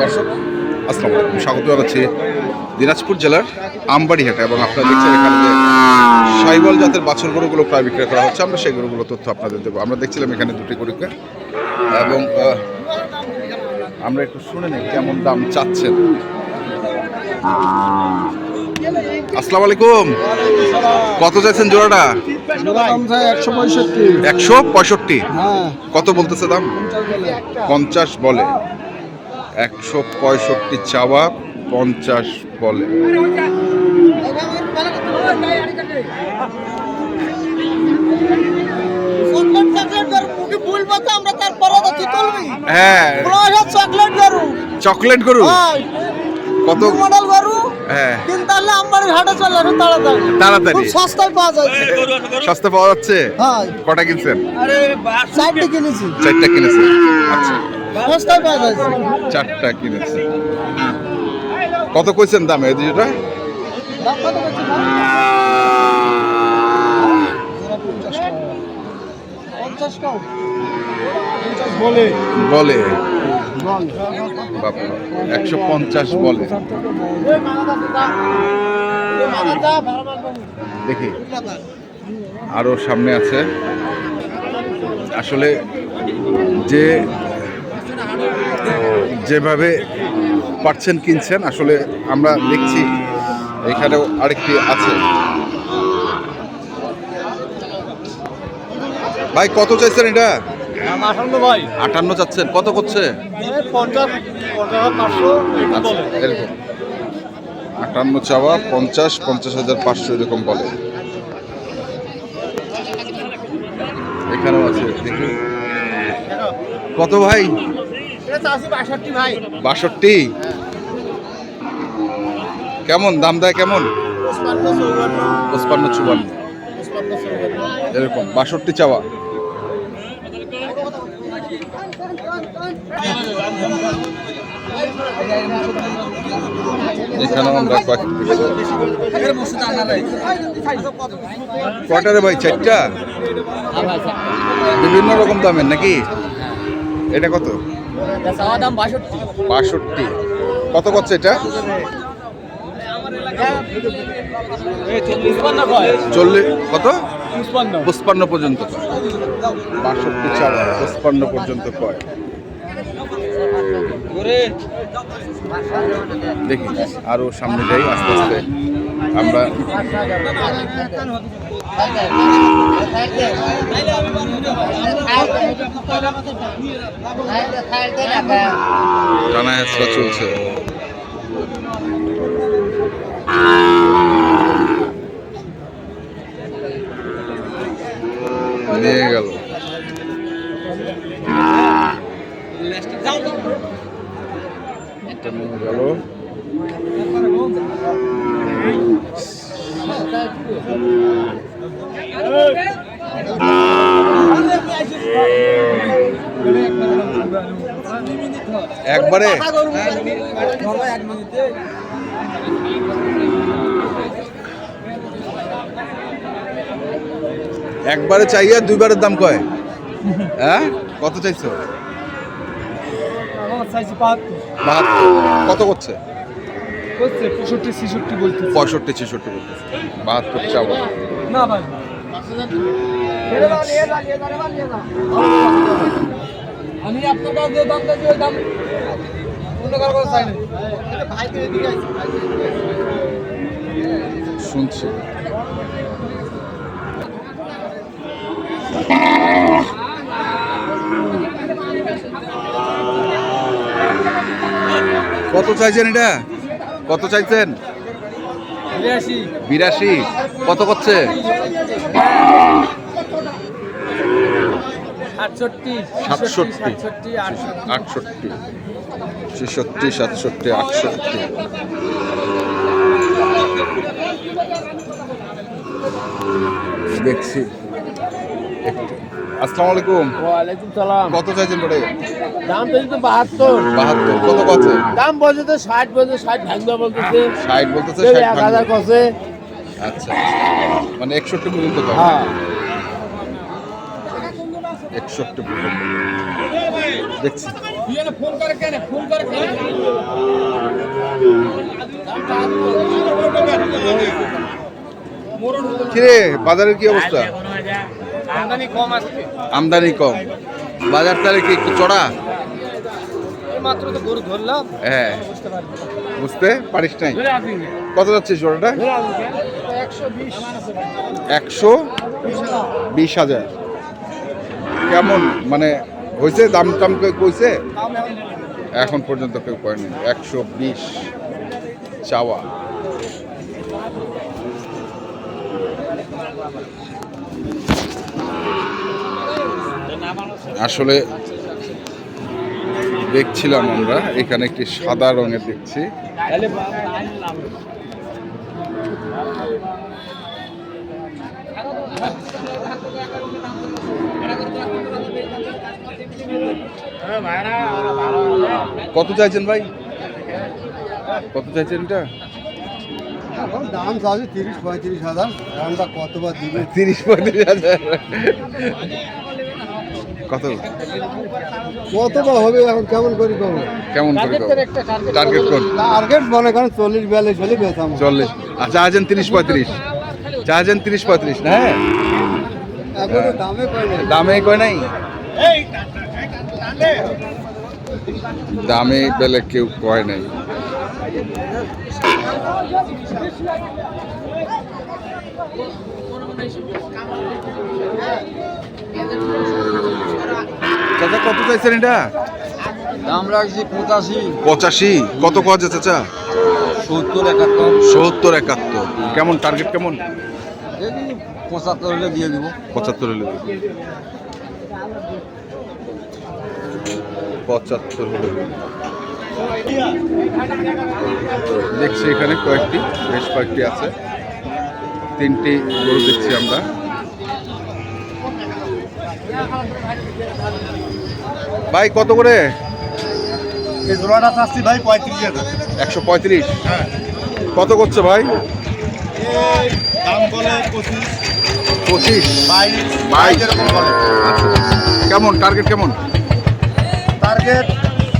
দর্শক, আসসালামু আলাইকুম। স্বাগত জানাচ্ছি দিনাজপুর জেলার আমবাড়িহাটা এবং আপনারা দেখছেন এখানে যে সাইবল জাতের বাছর গরুগুলো প্রায় বিক্রয় করা হচ্ছে। আমরা সেই গরুগুলো তথ্য আপনাদের দেবো। আমরা দেখছিলাম এখানে দুটি গরুকে। এবং আমরা একটু শুনে নিই কেমন দাম চাচ্ছেন। আসসালামু আলাইকুম। কত চাইছেন জোড়াটা? একশো পঁয়ষট্টি। হ্যাঁ কত বলতেছে দাম? পঞ্চাশ বলে। একশো পঁয়ষট্টি চাওয়া পঞ্চাশ বলে। হ্যাঁ। চকলেট গরু। চকলেট গরু? কত? মডেল গরু। হ্যাঁ। কিনতে হলে আমার ঘাটে চলে এখন তাড়াতাড়ি। তাড়াতাড়ি। খুব সস্তায় পাওয়া যাচ্ছে। সস্তা পাওয়া যাচ্ছে? হ্যাঁ। কটা কিনছেন? চারটে কিনেছি। চারটা কিনেছেন? আচ্ছা। সস্তায় পাওয়া যাচ্ছে। চারটা কিনেছেন। কত কইছেন দাম এই দুটোটা দাম কত বলে বলে। একশো পঞ্চাশ বলে। দেখি, আরও সামনে আছে। আসলে যে, যেভাবে পারছেন কিনছেন, আসলে আমরা দেখছি, এখানেও আরেকটি আছে। ভাই, কত চাইছেন এটা? আটান্ন চাচ্ছেন। কত করছে? আচ্ছা এরকম। আটান্ন চাওয়া পঞ্চাশ পঞ্চাশ হাজার পাঁচশো এরকম বলে। এখানেও আছে দেখি। কত ভাই? বাষট্টি কেমন? দাম দেয় কেমন? পঁচপান্ন চুয়ান্ন। এরকম বাষট্টি চাওয়া। এখানেও আমরা কয়টা ভাই, চারটা? বিভিন্ন রকম দামের নাকি? এটা কত? দাম বাষট্টি। কত করছে এটা? চল্লিশ, কত? পঁচপান্ন পর্যন্ত বাষট্টি চার পঁচপান্ন পর্যন্ত কয়। দেখি আরও সামনে যাই আস্তে আস্তে। আমরা টানা হেঁচড়া চলছে। নিয়ে গেল এটা নিয়ে গেল একবারে? একবারে চাইয়া দুইবারের দাম কয়? হ্যাঁ? কত চাইছো? বাহাত্তর। কত করছে? পঁয়ষট্টি ছেষট্টি বলতে পঁয়ষট্টি ছেষট্টি করতেছে বাহাত্তর চাওয়া না ভাই। আমি আপনার কাছে যে দাম চাইছি ওই দাম অন্য কারও কাছে চাই না। শুনছি। কত চাইছেন এটা? কত চাইছেন? বিরাশি। কত করছে? সাতষট্টি। আটষট্টি আটষট্টি। ছেষট্টি সাতষট্টি আটষট্টি। দেখছি। একটু। আসসালামু আলাইকুম। ওয়ালাইকুম সালাম। কত চাইছেন বটে? দাম তো কিন্তু বাহাত্তর। বাহাত্তর কত কছে দাম বলছে তো ষাট বলছে ষাট ভাঙবে বলতেছে। ষাট বলতেছে এক হাজার ভাঙবে। আচ্ছা মানে একষট্টি পর্যন্ত হ্যাঁ। একষট্টি পর্যন্ত। দেখছি। ফোন করে কেন ফোন করে কেন কিরে বাজারের কি অবস্থা? আমদানি কম আসছে। আমদানি কম। বাজার তাহলে কি একটু চড়া? মাত্র তো গরু ধরলাম। হ্যাঁ। বুঝতে পারিস নাই? কত যাচ্ছে জোড়াটা একশো বিশ। একশো বিশ হাজার। কেমন? মানে হয়েছে দাম টাম কেউ কইছে? এখন পর্যন্ত কেউ করেনি একশো বিশ চাওয়া। আসলে দেখছিলাম আমরা এখানে একটি সাদা রঙের দেখছি। কত চাইছেন ভাই? কত চাইছেন এটা? এখন দাম তিরিশ পঁয়ত্রিশ হাজার। কতবার দিবে? তিরিশ পঁয়ত্রিশ হাজার। কত? কতবার হবে এখন কেমন করে পাবো কেমন করে টার্গেট টার্গেট মনে করেন চল্লিশ বিয়াল্লিশ হলে বেতাম চল্লিশ। আচ্ছা আছেন তিরিশ পঁয়ত্রিশ। তিরিশ পঁয়ত্রিশ হ্যাঁ। এখন দামে কয় নাই? দামে বেলে কেউ কয় নাই। চাচা কত চাইছেন এটা? দাম রাখছি পঁচাশি। পঁচাশি? কত আছে চাচা? সত্তর একাত্তর। সত্তর একাত্তর। কেমন টার্গেট কেমন? পঁচাত্তর হলে দিয়ে দিব। পঁচাত্তর হলে পঁচাত্তর হলে। দেখছি এখানে কয়েকটি বেশ কয়েকটি আছে। তিনটি গরু দেখছি আমরা। ভাই কত করে? এই জোড়াটা চাচ্ছি ভাই পঁয়ত্রিশ হাজার। একশো পঁয়ত্রিশ। কত করছে ভাই? দাম বলে পঁচিশ। পঁচিশ। বাইশ। আচ্ছা। কেমন? টার্গেট কেমন? টার্গেট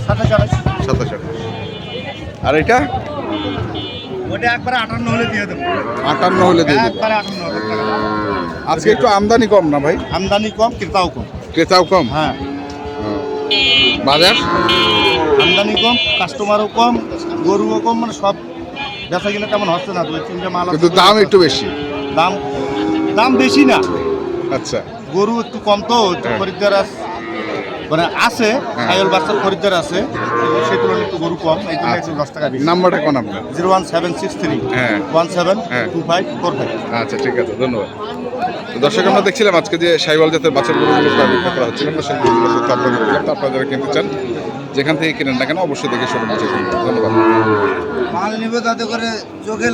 সাতাশ আঠাশ। সাতাশ আঠাশ। আর এটা? ওটা একবারে আটান্ন হলে দিয়ে দেবো। আটান্ন হলে দিয়ে একবারে আটান্ন আজকে একটু আমদানি কম না ভাই? আমদানি কম ক্রেতাও কম। ক্রেতাও কম? হ্যাঁ। বাজার? আমদানি কম কাস্টমারও কম গরুও কম মানে সব বেচা কিনা তেমন হচ্ছে না দুই তিনটে মাল। কিন্তু দাম একটু বেশি। দাম দাম বেশি না। আচ্ছা। গরু একটু কম তো হ্যাঁ। খরিদ্দার আছে মানে আছে। আয়ল বাচ্চার খরিদ্দার আছে সেই তুলনায় একটু গরু কম এই জন্য একটু দশ টাকা বেশি নাম্বারটা কোন আপনার zero one seven six three হ্যাঁ। ওয়ান সেভেন হ্যাঁ। টু ফাইভ ফোর ফাইভ আচ্ছা ঠিক আছে ধন্যবাদ দর্শক আমরা দেখছিলাম আজকে যে সাইওয়াল জাতের বাচ্চার গরুগুলো বিক্রি করা হচ্ছিল আমরা সেই গরুগুলো তথ্য আপনাদের দিলাম তো আপনারা যারা কিনতে চান যেখান থেকে কিনেন না কেন অবশ্যই দেখে শুনে বুঝে কিনবেন ধন্যবাদ মাল নিবে তাতে করে চোখে